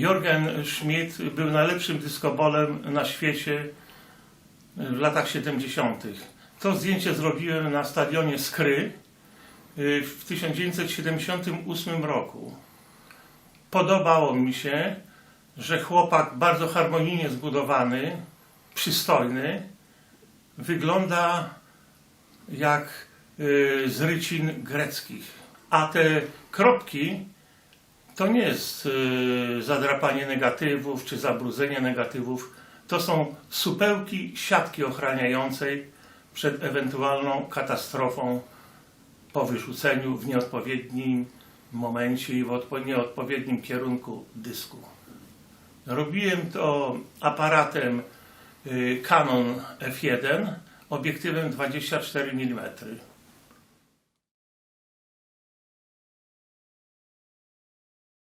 Jorgen Schmidt był najlepszym dyskobolem na świecie w latach 70. To zdjęcie zrobiłem na stadionie Skry y, w 1978 roku. Podobało mi się, że chłopak bardzo harmonijnie zbudowany, przystojny, wygląda jak y, z rycin greckich. A te kropki to nie jest y, zadrapanie negatywów czy zabrudzenie negatywów. To są supełki siatki ochraniającej przed ewentualną katastrofą po wyrzuceniu w nieodpowiednim momencie i w odpo- nieodpowiednim kierunku dysku. Robiłem to aparatem y, Canon F1 obiektywem 24 mm.